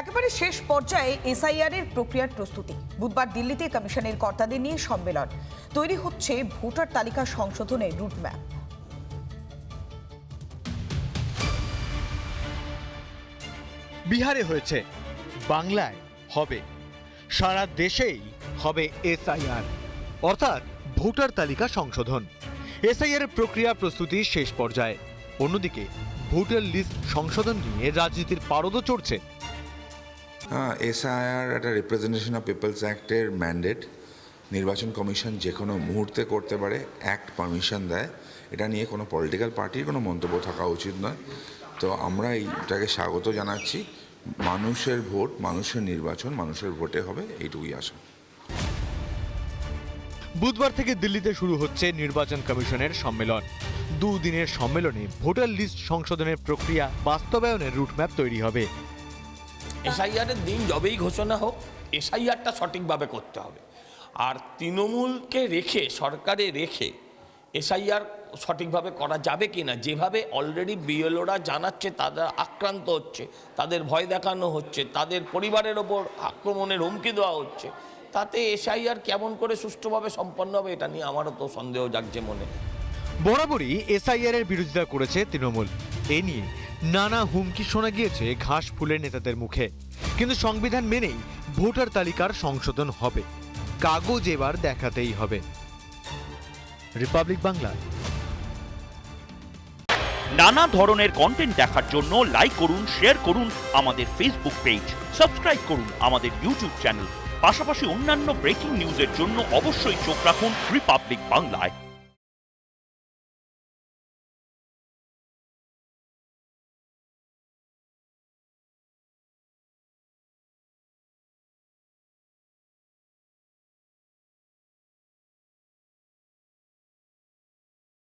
একেবারে শেষ পর্যায়ে এসআইআর এর প্রক্রিয়ার প্রস্তুতি। বুধবার দিল্লিতে কমিশনের কর্তাদের নিয়ে সম্মেলন। তৈরি হচ্ছে ভোটার তালিকা সংশোধনের রুটম্যাপ। বিহারে হয়েছে, বাংলায় হবে, সারা দেশেই হবে এসআইআর, অর্থাৎ ভোটার তালিকা সংশোধন। এসআইআর প্রক্রিয়া প্রস্তুতি শেষ পর্যায়ে। অন্যদিকে ভোটার লিস্ট সংশোধন নিয়ে রাজনীতির পারদও চড়ছে হ্যাঁ এসআইআর একটা রিপ্রেজেন্টেশন অফ পিপলস অ্যাক্টের ম্যান্ডেট নির্বাচন কমিশন যে কোনো মুহূর্তে করতে পারে অ্যাক্ট পারমিশন দেয়। এটা নিয়ে কোনো পলিটিক্যাল পার্টির কোনো মন্তব্য থাকা উচিত নয়। তো আমরা এইটাকে স্বাগত জানাচ্ছি। মানুষের ভোট, মানুষের নির্বাচন, মানুষের ভোটে হবে, এইটুকুই আশা। বুধবার থেকে দিল্লিতে শুরু হচ্ছে নির্বাচন কমিশনের সম্মেলন। দুদিনের সম্মেলনে ভোটার লিস্ট সংশোধনের প্রক্রিয়া বাস্তবায়নের রুটম্যাপ তৈরি হবে। এসআইআরের দিন যবেই ঘোষণা হোক, এসআইআরটা সঠিকভাবে করতে হবে। আর তৃণমূলকে রেখে, সরকারে রেখে এসআইআর সঠিকভাবে করা যাবে কি না যেভাবে অলরেডি বিএলওরা জানাচ্ছে, তারা আক্রান্ত হচ্ছে, তাদের ভয় দেখানো হচ্ছে, তাদের পরিবারের ওপর আক্রমণের হুমকি দেওয়া হচ্ছে, তাতে এসআইআর কেমন করে সুষ্ঠুভাবে সম্পন্ন হবে এটা নিয়ে আমারও তো সন্দেহ জাগছে মনে। বরাবরই এসআইআর এর বিরোধিতা করেছে তৃণমূল। এ নিয়ে নানা হুমকি শোনা গিয়েছে ঘাস ফুলের নেতাদের মুখে। কিন্তু সংবিধান মেনেই ভোটার তালিকার সংশোধন হবে। কাগজ এবার দেখাতেই হবে। রিপাবলিক বাংলা। নানা ধরনের কন্টেন্ট দেখার জন্য লাইক করুন শেয়ার করুন আমাদের ফেসবুক পেজ সাবস্ক্রাইব করুন আমাদের ইউটিউব চ্যানেল পাশাপাশি অন্যান্য ব্রেকিং নিউজের জন্য অবশ্যই চোখ রাখুন রিপাবলিক বাংলায়